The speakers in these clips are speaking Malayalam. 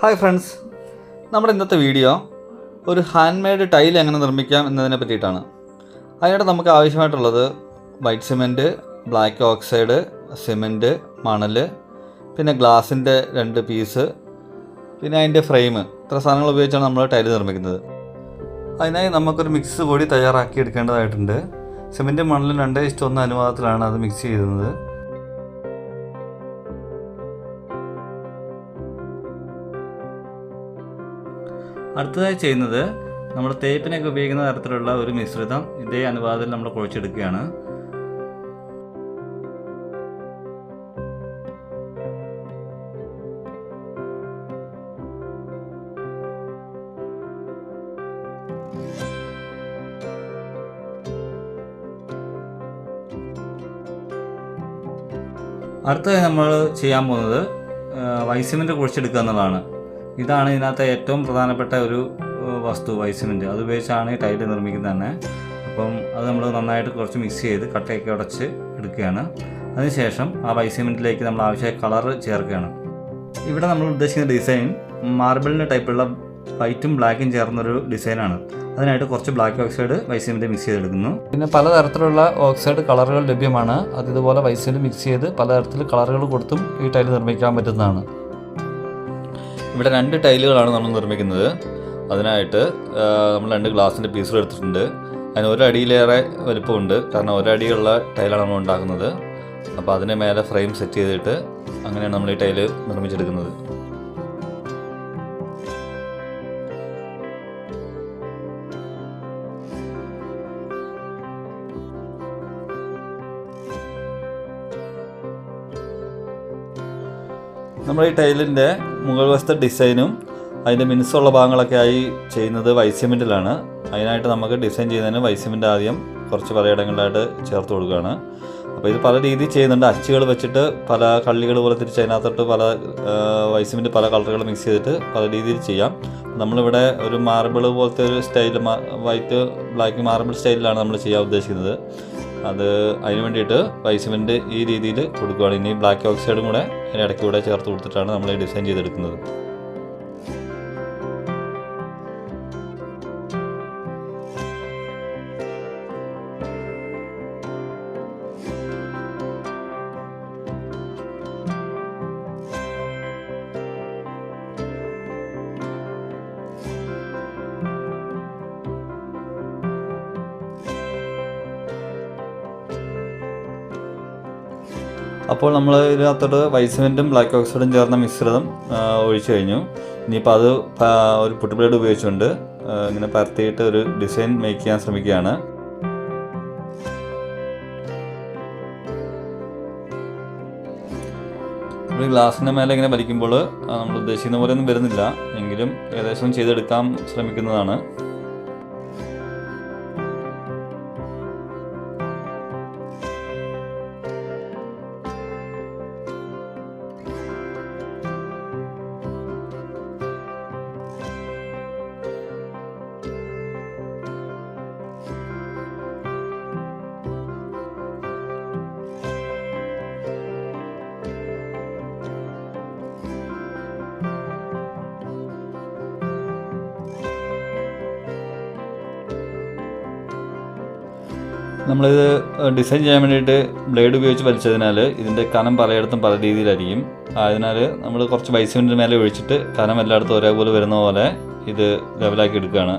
ഹായ് ഫ്രണ്ട്സ് നമ്മുടെ ഇന്നത്തെ വീഡിയോ ഒരു ഹാൻഡ് മെയ്ഡ് ടൈൽ എങ്ങനെ നിർമ്മിക്കാം എന്നതിനെ പറ്റിയിട്ടാണ്. അതിനായിട്ട് നമുക്ക് ആവശ്യമായിട്ടുള്ളത് white cement black oxide cement മണൽ പിന്നെ ഗ്ലാസിന്റെ രണ്ട് പീസ് പിന്നെ അതിന്റെ ഫ്രെയിം ഇത്ര സാധനങ്ങൾ ഉപയോഗിച്ചാണ് നമ്മൾ ടൈൽ നിർമ്മിക്കുന്നത്. അതിനായി നമുക്കൊരു മിക്സ് പൊടി തയ്യാറാക്കി എടുക്കേണ്ടതായിട്ടുണ്ട്. സിമെന്റ് മണലും രണ്ട് ഇഷ്ടമൊന്ന് അനുപാതത്തിലാണ് അത് മിക്സ് ചെയ്യുന്നത് അടുത്തതായി ചെയ്യുന്നത് നമ്മൾ തേപ്പിനൊക്കെ ഉപയോഗിക്കുന്ന തരത്തിലുള്ള ഒരു മിശ്രിതം ഇതേ അനുപാതത്തിൽ നമ്മൾ കുഴച്ചെടുക്കുകയാണ്. അടുത്തതായി നമ്മൾ ചെയ്യാൻ പോകുന്നത് വൈസിമെന്റ് കുഴിച്ചെടുക്കുക എന്നുള്ളതാണ്. ഇതാണ് ഇതിനകത്തെ ഏറ്റവും പ്രധാനപ്പെട്ട ഒരു വസ്തു വൈസിമെന്റ് അത് ഉപയോഗിച്ചാണ് ഈ ടൈൽ നിർമ്മിക്കുന്നത് തന്നെ. അപ്പം അത് നമ്മൾ നന്നായിട്ട് കുറച്ച് മിക്സ് ചെയ്ത് കട്ടയൊക്കെ ഉടച്ച് എടുക്കുകയാണ്. അതിനുശേഷം ആ വൈസിമെന്റിലേക്ക് നമ്മൾ ആവശ്യമായ കളർ ചേർക്കുകയാണ്. ഇവിടെ നമ്മൾ ഉദ്ദേശിക്കുന്ന ഡിസൈൻ മാർബിളിന്റെ ടൈപ്പുള്ള വൈറ്റും ബ്ലാക്കും ചേർന്നൊരു ഡിസൈനാണ്. അതിനായിട്ട് കുറച്ച് black oxide white cement mix ചെയ്തെടുക്കുന്നു. പിന്നെ പലതരത്തിലുള്ള ഓക്സൈഡ് കളറുകൾ ലഭ്യമാണ്. അത് ഇതുപോലെ വൈസിമെന്റ് മിക്സ് ചെയ്ത് പലതരത്തിൽ കളറുകൾ കൊടുത്തും ഈ ടൈൽ നിർമ്മിക്കാൻ പറ്റുന്നതാണ്. ഇവിടെ രണ്ട് ടൈലുകളാണ് നമ്മൾ നിർമ്മിക്കുന്നത്. അതിനായിട്ട് നമ്മൾ രണ്ട് ഗ്ലാസിന്റെ പീസുകൾ എടുത്തിട്ടുണ്ട്. അതിന് ഒരടിയിലേറെ വലിപ്പമുണ്ട്. കാരണം ഒരടിയുള്ള ടൈലാണ് നമ്മൾ ഉണ്ടാക്കുന്നത്. അപ്പോൾ അതിന് മേലെ ഫ്രെയിം സെറ്റ് ചെയ്തിട്ട് അങ്ങനെയാണ് നമ്മൾ ഈ ടൈൽ നിർമ്മിച്ചെടുക്കുന്നത്. നമ്മൾ ഈ ടൈലിന്റെ മുകൾ വശത്തെ ഡിസൈനും അതിന്റെ മിനുസുള്ള ഭാഗങ്ങളൊക്കെ ആയി ചെയ്യുന്നത് വൈസിമെന്റിലാണ് അതിനായിട്ട് നമുക്ക് ഡിസൈൻ ചെയ്യുന്നതിന് വൈസിമെന്റ് ആദ്യം കുറച്ച് പലയിടങ്ങളിലായിട്ട് ചേർത്ത് കൊടുക്കുകയാണ്. അപ്പോൾ ഇത് പല രീതിയിൽ ചെയ്യുന്നുണ്ട്. അച്ചുകൾ വെച്ചിട്ട് പല കള്ളികൾ പോലെ തിരിച്ച് അതിനകത്തോട്ട് പല വൈസിമെന്റ് പല കളറുകൾ മിക്സ് ചെയ്തിട്ട് പല രീതിയിൽ ചെയ്യാം. നമ്മളിവിടെ ഒരു മാർബിൾ പോലത്തെ ഒരു സ്റ്റൈൽ വൈറ്റ് ബ്ലാക്ക് മാർബിൾ സ്റ്റൈലിലാണ് നമ്മൾ ചെയ്യാൻ ഉദ്ദേശിക്കുന്നത്. അത് അതിന് വേണ്ടിയിട്ട് വൈസിമെന്റ് ഈ രീതിയിൽ കൊടുക്കുകയാണ് ഇനി ബ്ലാക്ക് ഓക്സൈഡും കൂടെ അതിന് ഇടയ്ക്ക് കൂടെ ചേർത്ത് കൊടുത്തിട്ടാണ് നമ്മൾ ഡിസൈൻ ചെയ്തെടുക്കുന്നത്. അപ്പോൾ നമ്മൾ ഇതിനകത്തോട്ട് വൈസിമെന്റും ബ്ലാക്ക് ഓക്സൈഡും ചേർന്ന മിശ്രിതം ഒഴിച്ചു കഴിഞ്ഞു. ഇനിയിപ്പോൾ അത് ഒരു പുട്ടി ബ്ലേഡ് ഉപയോഗിച്ചുകൊണ്ട് ഇങ്ങനെ പരത്തിയിട്ട് ഒരു ഡിസൈൻ മേക്ക് ചെയ്യാൻ ശ്രമിക്കുകയാണ്. ഒരു ഗ്ലാസിന്റെ മേലെ ഇങ്ങനെ വലിക്കുമ്പോൾ നമ്മൾ ഉദ്ദേശിക്കുന്ന പോലെ ഒന്നും വരുന്നില്ല. എങ്കിലും ഏകദേശം ചെയ്തെടുക്കാൻ ശ്രമിക്കുന്നതാണ്. നമ്മളിത് ഡിസൈൻ ചെയ്യാൻ വേണ്ടിയിട്ട് ബ്ലേഡ് ഉപയോഗിച്ച് വലിച്ചതിനാൽ ഇതിന്റെ കനം പലയിടത്തും പല രീതിയിലായിരിക്കും. അതിനാൽ നമ്മൾ കുറച്ച് ബൈസിമിന്റെ മേലെ ഒഴിച്ചിട്ട് കനം എല്ലായിടത്തും ഒരേപോലെ വരുന്ന പോലെ ഇത് ലെവലാക്കി എടുക്കുകയാണ്.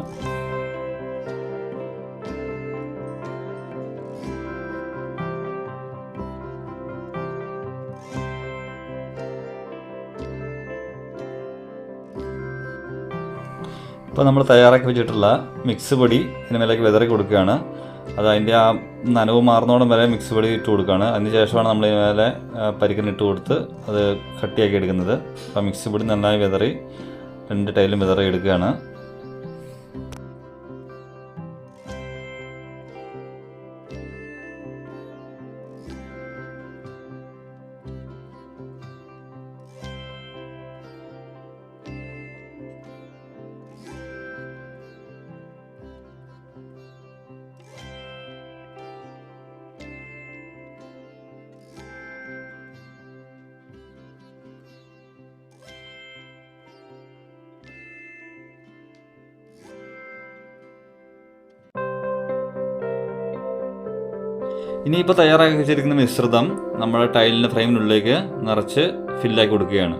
ഇപ്പോൾ നമ്മൾ തയ്യാറാക്കി വെച്ചിട്ടുള്ള മിക്സ് പൊടി ഇതിന് മേലേക്ക് വിതറി കൊടുക്കുകയാണ്. അത് അതിന്റെ ആ നനവ് മാറുന്നോടം വരെ മിക്സ് പൊടി ഇട്ട് കൊടുക്കുകയാണ് അതിന് ശേഷമാണ് നമ്മൾ മേലെ പരിക്കൻ ഇട്ട് കൊടുത്ത് അത് കട്ടിയാക്കി എടുക്കുന്നത്. അപ്പോൾ മിക്സ് പൊടി നന്നായി വിതറി രണ്ട് ടൈലും വിതറി എടുക്കുകയാണ്. ഇനിയിപ്പോൾ തയ്യാറാക്കി വെച്ചിരിക്കുന്ന മിശ്രിതം നമ്മുടെ ടൈലിന്റെ ഫ്രെയിമിനുള്ളിലേക്ക് നിറച്ച് ഫില്ലാക്കി കൊടുക്കുകയാണ്.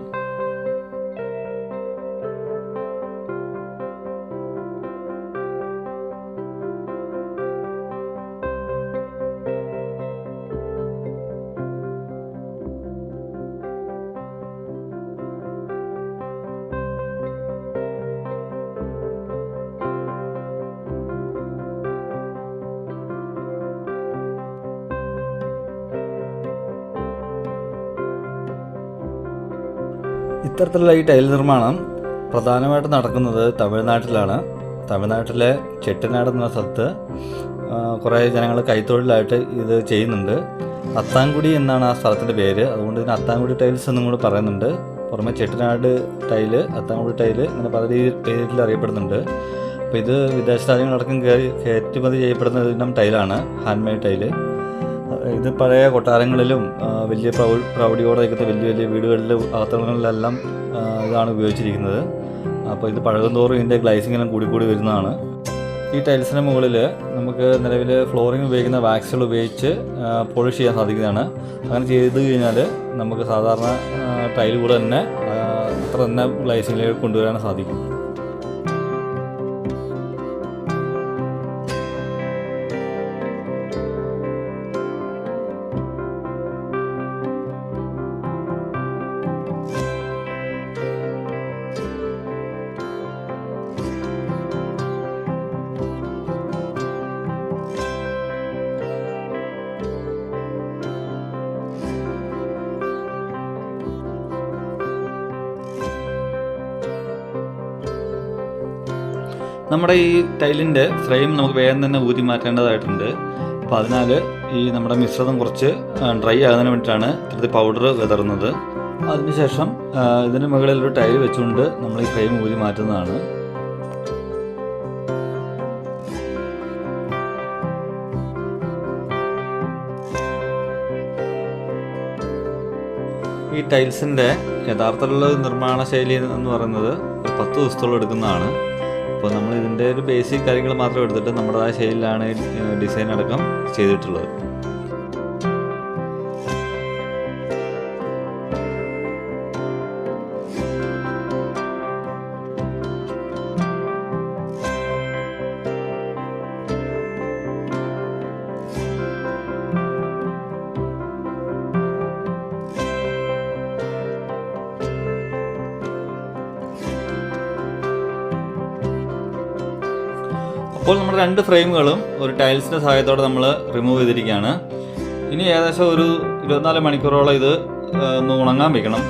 ഇത്തരത്തിലുള്ള ഈ ടൈൽ നിർമ്മാണം പ്രധാനമായിട്ട് നടക്കുന്നത് തമിഴ്നാട്ടിലാണ്. തമിഴ്നാട്ടിലെ ചെട്ടിനാട് എന്ന സ്ഥലത്ത് കുറേ ജനങ്ങൾ കൈത്തൊഴിലായിട്ട് ഇത് ചെയ്യുന്നുണ്ട്. അത്താൻകുടി എന്നാണ് ആ സ്ഥലത്തിന്റെ പേര്. അതുകൊണ്ട് ഇതിന് അത്താൻകുടി ടൈൽസ് എന്നും കൂടി പറയുന്നുണ്ട്. പുറമെ ചെട്ടിനാട് ടൈൽ അത്താൻകുടി ടൈൽ ഇങ്ങനെ പല രീതി പേരിൽ അറിയപ്പെടുന്നുണ്ട്. അപ്പോൾ ഇത് വിദേശ രാജ്യങ്ങളടക്കം കയറി കയറ്റുമതി ചെയ്യപ്പെടുന്ന ഇനം ടൈലാണ് ഹാൻഡ്മെയ്ഡ് ടൈൽ. ഇത് പഴയ കൊട്ടാരങ്ങളിലും വലിയ പ്രൗ പ്രൗഢിയോടെ നിൽക്കുന്ന വലിയ വലിയ വീടുകളിലും അകത്തളങ്ങളിലെല്ലാം ഇതാണ് ഉപയോഗിച്ചിരിക്കുന്നത്. അപ്പോൾ ഇത് പഴകുന്തോറും ഇതിന്റെ ഗ്ലൈസിങ്ങെല്ലാം കൂടി കൂടി വരുന്നതാണ്. ഈ ടൈൽസിന് മുകളിൽ നമുക്ക് നിലവിൽ ഫ്ലോറിംഗ് ഉപയോഗിക്കുന്ന വാക്സുകൾ ഉപയോഗിച്ച് പോളിഷ് ചെയ്യാൻ സാധിക്കുന്നതാണ്. അങ്ങനെ ചെയ്ത് കഴിഞ്ഞാൽ നമുക്ക് സാധാരണ ടൈൽ കൂടെ തന്നെ അത്ര തന്നെ ഗ്ലൈസിങ്ങിലേക്ക് കൊണ്ടുവരാൻ സാധിക്കും. നമ്മുടെ ഈ ടൈലിന്റെ ഫ്രെയിം നമുക്ക് വേഗം തന്നെ ഊരി മാറ്റേണ്ടതായിട്ടുണ്ട്. അപ്പോൾ അതിനാൽ ഈ നമ്മുടെ മിശ്രിതം കുറച്ച് ഡ്രൈ ആകുന്നതിന് വേണ്ടിയിട്ടാണ് ഇത്തരത്തിൽ പൗഡർ വിതറുന്നത്. അതിനുശേഷം ഇതിന് മുകളിൽ ഒരു ടൈൽ വെച്ചുകൊണ്ട് നമ്മൾ ഈ ഫ്രെയിം ഊരി മാറ്റുന്നതാണ്. ഈ ടൈൽസിന്റെ യഥാർത്ഥത്തിലുള്ള നിർമ്മാണ ശൈലി എന്ന് പറയുന്നത് പത്ത് ദിവസത്തോളം എടുക്കുന്നതാണ്. അപ്പോൾ നമ്മൾ ഇതിന്റെ ഒരു ബേസിക് കാര്യങ്ങൾ മാത്രം എടുത്തിട്ട് നമ്മുടേതായ ശൈലിയിലാണ് ഡിസൈൻ അടക്കം ചെയ്തിട്ടുള്ളത്. അപ്പോൾ നമ്മുടെ രണ്ട് ഫ്രെയിമുകളും ഒരു ടൈൽസിന്റെ സഹായത്തോടെ നമ്മൾ റിമൂവ് ചെയ്തിരിക്കുകയാണ്. ഇനി ഏകദേശം ഒരു ഇരുപത്തിനാല് മണിക്കൂറോളം ഇത് ഒന്ന് ഉണങ്ങാൻ വെക്കണം.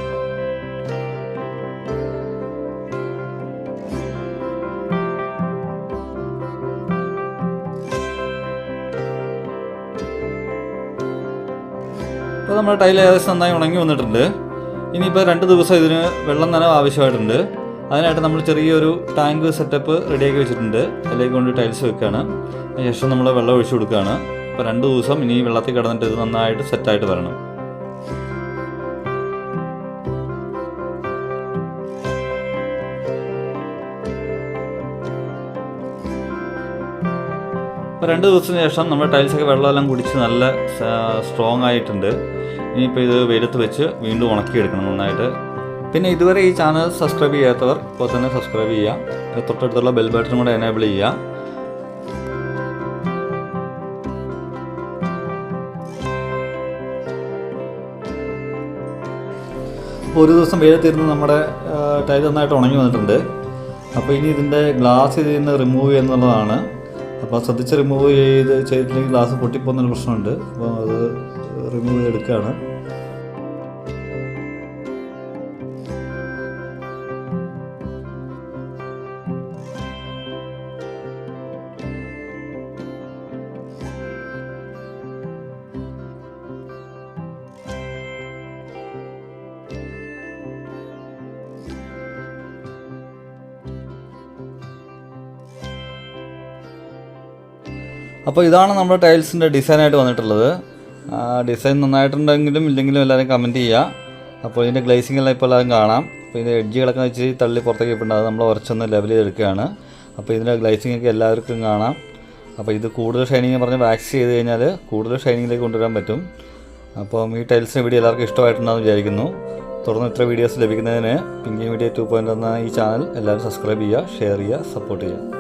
ഇപ്പോൾ നമ്മുടെ ടൈൽ ഏകദേശം നന്നായി ഉണങ്ങി വന്നിട്ടുണ്ട്. ഇനിയിപ്പോൾ രണ്ട് ദിവസം ഇതിന് വെള്ളം നനവ് ആവശ്യമായിട്ടുണ്ട്. അതിനായിട്ട് നമ്മൾ ചെറിയൊരു ടാങ്ക് സെറ്റപ്പ് റെഡിയാക്കി വെച്ചിട്ടുണ്ട്. അതിലേക്ക് കൊണ്ട് ടൈൽസ് വെക്കുകയാണ് അതിനുശേഷം നമ്മൾ വെള്ളം ഒഴിച്ചു കൊടുക്കുകയാണ് അപ്പോൾ രണ്ട് ദിവസം ഇനി വെള്ളത്തിൽ കിടന്നിട്ട് ഇത് നന്നായിട്ട് സെറ്റായിട്ട് വരണം. അപ്പോൾ രണ്ട് ദിവസത്തിന് ശേഷം നമ്മുടെ ടൈൽസൊക്കെ വെള്ളമെല്ലാം കുടിച്ച് നല്ല സ്ട്രോങ് ആയിട്ടുണ്ട്. ഇനിയിപ്പോൾ ഇത് വെയിലത്ത് വെച്ച് വീണ്ടും ഉണക്കിയെടുക്കണം നന്നായിട്ട്. പിന്നെ ഇതുവരെ ഈ ചാനൽ സബ്സ്ക്രൈബ് ചെയ്യാത്തവർ ഇപ്പോൾ തന്നെ സബ്സ്ക്രൈബ് ചെയ്യുക. തൊട്ടടുത്തുള്ള ബെൽ ബട്ടണും കൂടെ എനേബിൾ ചെയ്യുക. ഒരു ദിവസം വെയിലത്തിരുന്ന് നമ്മുടെ ടൈൽ നന്നായിട്ട് ഉണങ്ങി വന്നിട്ടുണ്ട്. അപ്പോൾ ഇനി ഇതിന്റെ ഗ്ലാസ് ഇതിൽ നിന്ന് റിമൂവ് ചെയ്യുന്നുള്ളതാണ്. അപ്പോൾ ശ്രദ്ധിച്ച് റിമൂവ് ചെയ്ത് ചെയ്തില്ലെങ്കിൽ ഗ്ലാസ് പൊട്ടിപ്പോകുന്നൊരു പ്രശ്നമുണ്ട്. അപ്പോൾ അത് റിമൂവ് ചെയ്തെടുക്കുകയാണ്. അപ്പോൾ ഇതാണ് നമ്മുടെ ടൈൽസിന്റെ ഡിസൈനായിട്ട് വന്നിട്ടുള്ളത്. ഡിസൈൻ നന്നായിട്ടുണ്ടെങ്കിലും ഇല്ലെങ്കിലും എല്ലാവരും കമന്റ് ചെയ്യുക. അപ്പോൾ ഇതിന്റെ ഗ്ലേസിംഗ് എല്ലാം ഇപ്പോൾ എല്ലാവരും കാണാം. അപ്പോൾ ഇതിന്റെ എഡ്ജുകളൊക്കെ വെച്ച് തള്ളി പുറത്തേക്ക് ഇപ്പോൾ നമ്മൾ ഉറച്ചൊന്ന് ലെവൽ ചെയ്തെടുക്കുകയാണ്. അപ്പോൾ ഇതിന്റെ ഗ്ലേസിംഗ് ഒക്കെ എല്ലാവർക്കും കാണാം. അപ്പോൾ ഇത് കൂടുതൽ ഷൈനിങ് പറഞ്ഞ് വാക്സ് ചെയ്ത് കഴിഞ്ഞാൽ കൂടുതൽ ഷൈനിങ്ങിലേക്ക് കൊണ്ടുവരാൻ പറ്റും. അപ്പം ഈ ടൈൽസിന് വീഡിയോ എല്ലാവർക്കും ഇഷ്ടമായിട്ടുണ്ടെന്ന് വിചാരിക്കുന്നു. തുടർന്ന് ഇത്ര വീഡിയോസ് ലഭിക്കുന്നതിന് പിങ്കി മീഡിയ ടു പോയിന്റ് എന്ന ഈ ചാനൽ എല്ലാവരും സബ്സ്ക്രൈബ് ചെയ്യുക ഷെയർ ചെയ്യുക സപ്പോർട്ട് ചെയ്യുക.